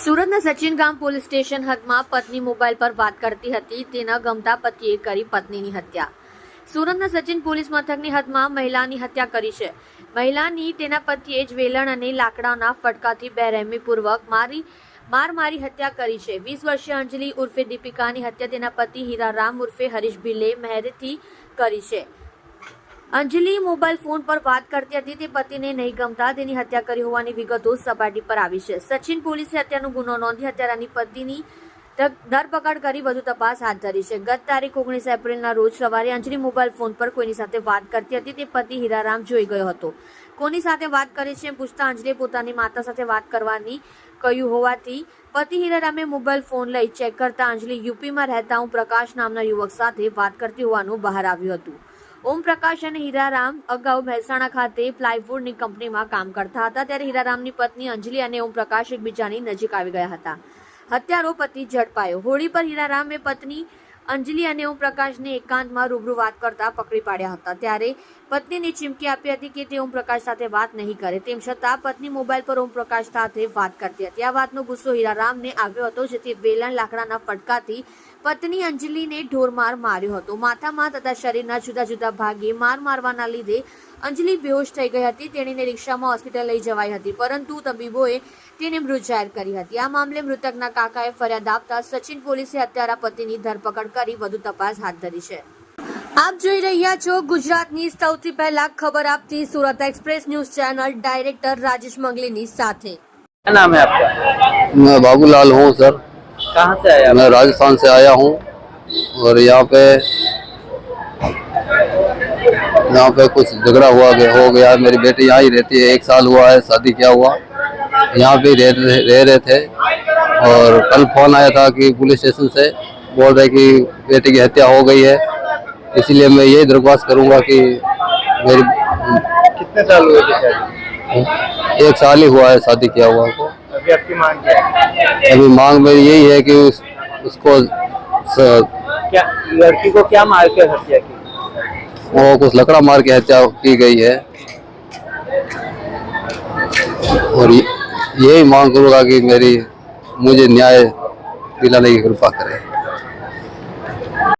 સુરતના સચિન ગામ police station હદમાં પત્ની મોબાઈલ પર વાત કરતી હતી. તેના ગમતા પતિએ કરી પત્નીની હત્યા. સુરતના સચિન પોલીસ મથકની હદમાં મહિલાની હત્યા કરી છે. મહિલાની તેના પતિએ જ વેલણ અને લાકડાના ફટકાથી બેરહેમીપૂર્વક મારી, માર મારી હત્યા કરી છે. વીસ વર્ષીય અંજલિ ઉર્ફે દીપિકાની હત્યા તેના પતિ હીરારામ ઉર્ફે હરીશ ભીલે મહેરથી કરી છે. અંજલિ મોબાઈલ ફોન પર વાત કરતી હતી. તે પતિને નહીં ગમતા તેની હત્યા કરી હોવાની વિગતો સપાટી પર આવી છે. સચિન પોલીસે હત્યાનો ગુનો નોંધી હત્યારાની પતિની ધરપકડ કરી વધુ તપાસ હાથ ધરી છે. ગત તારીખ ઓગણીસ એપ્રિલના રોજ સવારે અંજલિ મોબાઈલ ફોન પર કોઈની સાથે વાત કરતી હતી. તે પતિ હીરારામ જોઈ ગયો હતો. કોની સાથે વાત કરે છે પૂછતા અંજલિએ પોતાની માતા સાથે વાત કરવાની કહ્યું હોવાથી પતિ હીરારામે મોબાઈલ ફોન લઈ ચેક કરતા અંજલિ યુપીમાં રહેતા હું પ્રકાશ નામના યુવક સાથે વાત કરતી હોવાનું બહાર આવ્યું હતું. ઓમ પ્રકાશ અને હીરારામ અગાઉ મહેસાણા ખાતે પ્લાયવુડની કંપનીમાં કામ કરતા હતા. ત્યારે હીરારામની પત્ની અંજલિ અને ઓમ પ્રકાશ એકબીજાની નજીક આવી ગયા હતા. હત્યારો પતિ ઝડપાયો. હોળી પર હીરારામે પત્ની અંજલિ અને ઓમ પ્રકાશને એકાંતમાં રૂબરૂ વાત કરતા પકડી પાડ્યા હતા. ત્યારે પત્નીને ચીમકી આપી હતી કે તે ઓમ પ્રકાશ સાથે વાત નહીં કરે. તેમ છતાં પત્ની મોબાઈલ પર ઓમ પ્રકાશ સાથે વાત કરતી હતી. આ વાતનો ગુસ્સો હીરારામને આવ્યો હતો, જેથી વેલણ લાકડાના ફટકાથી પત્ની અંજલિને ઢોરમાર માર્યો હતો માથામાં તથા શરીરના જુદા જુદા ભાગે માર મારવાના લીધે અંજલિ બેહોશ થઈ ગઈ હતી તેણીને રિક્ષામાં હોસ્પિટલ લઈ જવાઈ હતી પરંતુ તબીબોએ તેને મૃત જાહેર કરી હતી આ મામલે મૃતકના કાકાએ ફરિયાદ આપતા સચિન પોલીસે હત્યારા પતિની ધરપકડ કરી વધુ તપાસ હાથ ધરી છે આપ જોઈ રહ્યા છો ગુજરાતની સૌથી પહેલા ખબર આપતી Surat express news channel director Rajesh મંગલીની સાથે क्या नाम है आपका मैं बाबूलाल हूँ सर कहाँ से आया? मैं राजस्थान से आया हूँ और यहाँ पे यहाँ पे कुछ झगड़ा हुआ गया हो गया। मेरी बेटी यहाँ ही रहती है एक साल हुआ है शादी क्या हुआ? यहाँ भी रह रह रह रहे थे और कल फ़ोन आया था कि पुलिस स्टेशन से बोल रहे कि बेटी की हत्या हो गई है। इसलिए मैं यही दरख्वास्त करूँगा कि मेरी कितने साल हुए थे एक साल ही हुआ है शादी किया हुआ को अभी आपकी मांग क्या है। अभी मांग मेरी यही है कि उस, उसको स- क्या लड़की को क्या मार के हत्या की? वो कुछ लकड़ा मार के हत्या की गई है। और यही मांग करूँगा कि मेरी मुझे न्याय दिलाने की कृपा करें।